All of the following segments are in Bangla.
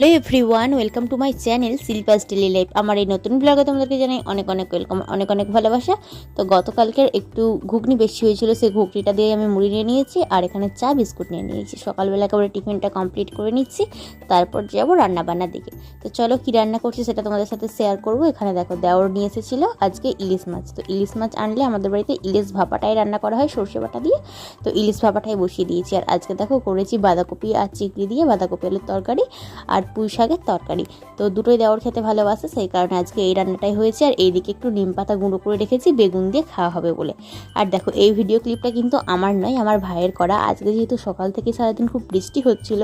Hello every one welcome to my channel Shilpa's daily life আমার এই নতুন ব্লগে তোমাদেরকে জানাই অনেক অনেক ওয়েলকাম অনেক অনেক ভালোবাসা। তো গতকালকের একটু ঘুগনি বেশি হয়েছিল, সেই ঘুগনিটা দিয়ে আমি মুড়ি নিয়ে নিয়েছি আর এখানে চা বিস্কুট নিয়ে নিয়েছি। সকালবেলা একেবারে টিফিনটা কমপ্লিট করে নিচ্ছি, তারপর যাব রান্নাবান্নার দিকে। তো চলো কী রান্না করছি সেটা তোমাদের সাথে শেয়ার করব। এখানে দেখো দেওর নিয়ে এসেছিল আজকে ইলিশ মাছ। তো ইলিশ মাছ আনলে আমাদের বাড়িতে ইলিশ ভাপাটাই রান্না করা হয় সর্ষে বাটা দিয়ে। তো ইলিশ ভাপাটাই বসিয়ে দিয়েছি। আর আজকে দেখো করেছি বাঁধাকপি আর চিংড়ি দিয়ে বাঁধাকপি আলুর তরকারি। আর পুঁই শাকের তরকারি। তো দুটোই দেওয়ার খেতে ভালোবাসে, সেই কারণে আজকে এই রান্নাটাই হয়েছে। আর এইদিকে একটু নিম পাতা গুঁড়ো করে রেখেছি, বেগুন দিয়ে খাওয়া হবে বলে। আর দেখো, এই ভিডিও ক্লিপটা কিন্তু আমার নয়, আমার ভাইয়ের করা। আজকে যেহেতু সকাল থেকে সারাদিন খুব বৃষ্টি হচ্ছিল,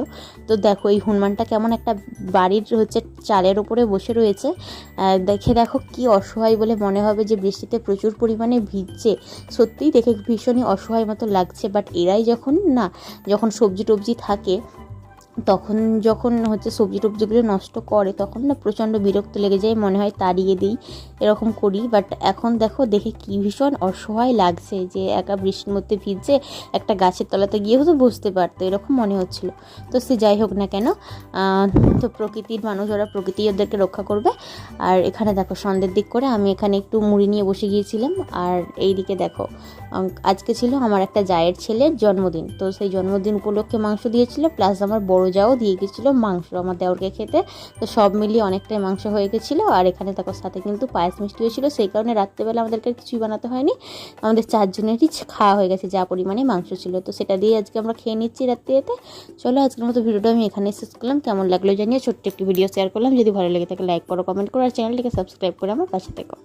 তো দেখো এই হনুমানটা কেমন একটা বাড়ির হচ্ছে চালের ওপরে বসে রয়েছে। দেখে দেখো কি অসহায় বলে মনে হবে যে বৃষ্টিতে প্রচুর পরিমাণে ভিজছে। সত্যিই দেখে ভীষণই অসহায় মতো লাগছে, বাট এরাই যখন না, যখন সবজি টবজি থাকে তখন যখন হচ্ছে সবজি টবজিগুলো নষ্ট করে, তখন না প্রচণ্ড বিরক্ত লেগে যায়, মনে হয় তাড়িয়ে দিই, এরকম করি। বাট এখন দেখো, দেখে কি ভীষণ অসহায় লাগছে যে একা বৃষ্টির মধ্যে ভিজছে একটা গাছের তলাতে গিয়ে হয়তো বসতে পারতো, এরকম মনে হচ্ছিল। তো সে যাই হোক না কেন তো প্রকৃতির মানুষ, ওরা প্রকৃতি ওদেরকে রক্ষা করবে। আর এখানে দেখো, সন্ধ্যের দিক করে আমি এখানে একটু মুড়ি নিয়ে বসে গিয়েছিলাম। আর এই দিকে দেখো আজকে ছিল আমার একটা জায়ের ছেলের জন্মদিন। তো সেই জন্মদিন উপলক্ষে মাংস দিয়েছিল প্লাস আমার বড় যাও দিয়ে গেছিল, মাংস আমার দেওরকে খেতে। তো সব মিলিয়ে অনেকটাই মাংস হয়ে গেছিল। আর এখানে তারপর সাথে কিন্তু পায়েস মিষ্টি হয়েছিল। সেই কারণে রাত্রেবেলা আমাদেরকে কিছুই বানাতে হয়নি। আমাদের চারজনেরই খাওয়া হয়ে গেছে যা পরিমাণে মাংস ছিল। তো সেটা দিয়ে আজকে আমরা খেয়ে নিচ্ছি রাত্রিতে চলো আজকের মতো ভিডিওটা আমি এখানে শেষ করলাম। কেমন লাগল জানিয়ে ছোট্ট একটি ভিডিও শেয়ার করলাম। যদি ভালো লেগে থাকে লাইক করো কমেন্ট করো। আর চ্যানেলটিকে সাবস্ক্রাইব করে আমার পাশে থেকো।